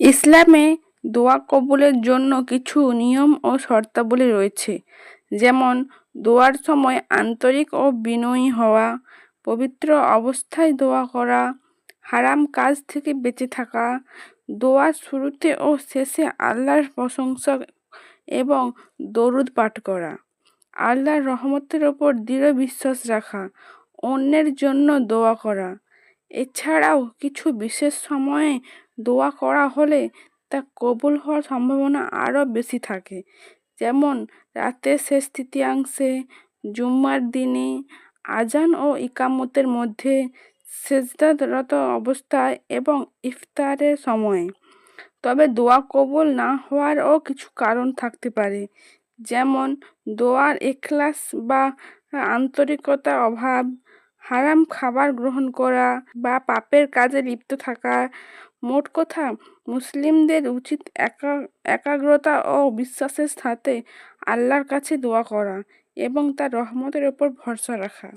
ইসলামে দোয়া কবুলের জন্য কিছু নিয়ম ও শর্তাবলী রয়েছে। যেমন, দোয়ার সময় আন্তরিক ও বিনয়ী হওয়া, পবিত্র অবস্থায় দোয়া করা, হারাম কাজ থেকে বেঁচে থাকা, দোয়ার শুরুতে ও শেষে আল্লাহর প্রশংসা এবং দরুদ পাঠ করা, আল্লাহর রহমতের ওপর দৃঢ় বিশ্বাস রাখা, অন্যের জন্য দোয়া করা এছাড়াও কিছু বিশেষ সময়ে দোয়া করা হলে তা কবুল হওয়ার সম্ভাবনা আরও বেশি থাকে। যেমন, রাতের শেষ তৃতীয়াংশে, জুম্মার দিনে আজান ও ইকামতের মধ্যে সেজদারত অবস্থায় এবং ইফতারের সময়ে। তবে দোয়া কবুল না হওয়ারও কিছু কারণ থাকতে পারে। যেমন, দোয়ার এখলাস বা আন্তরিকতার অভাব হারাম খাবার গ্রহণ করা বা পাপের কাজে লিপ্ত থাকা। মোট কথা, মুসলিমদের উচিত একা, একাগ্রতা ও বিশ্বাসের সাথে আল্লাহর কাছে দোয়া করা এবং তার রহমতের ওপর ভরসা রাখা।